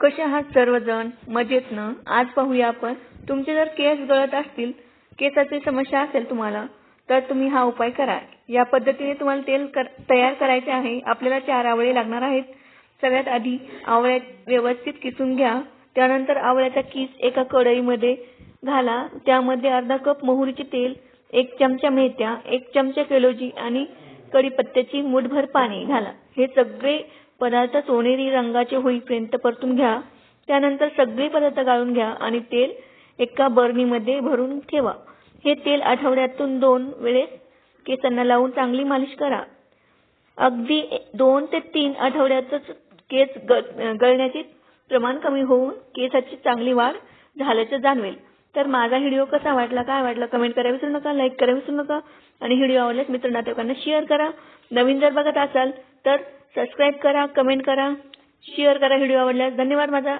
कसे आहात सर्वजण? मजेत ना? आज पाहूया आपण. तुमचे जर केस गळत असतील केसाची समस्या असेल तुम्हाला तर तुम्ही हा उपाय करा. या पद्धतीने तुम्हाला तेल कर, तयार करायचे आहे. आपल्याला चार आवळे लागणार आहेत. सगळ्यात आधी आवळ्या व्यवस्थित किसून घ्या. त्यानंतर आवळ्याचा किस एका कढईमध्ये घाला. त्यामध्ये अर्धा कप मोहरीचे तेल एक चमचा मेथ्या एक चमचा केलोजी आणि कढीपत्त्याची मुठभर पाणी घाला. हे सगळे पदार्थ सोनेरी रंगाचे होईपर्यंत परतून घ्या. त्यानंतर सगळे पदार्थ गाळून घ्या आणि तेल एका बरणीमध्ये भरून ठेवा. हे तेल आठवड्यातून दोन वेळेस केसांना लावून चांगली मालिश करा. अगदी दोन ते तीन आठवड्यातच केस गळण्याचे प्रमाण कमी होऊन केसाची चांगली वाढ झाल्याचं जाणवेल. तर माझा व्हिडिओ कसा वाटला काय वाटला कमेंट करायला विसरू नका लाईक करायला विसरू नका. आणि व्हिडिओ आवडल्यास मित्र नातेवाईकांना शेअर करा. नवीन जर बघत असाल तर सबस्क्राईब करा कमेंट करा शेअर करा व्हिडिओ आवडल्यास. धन्यवाद माझा.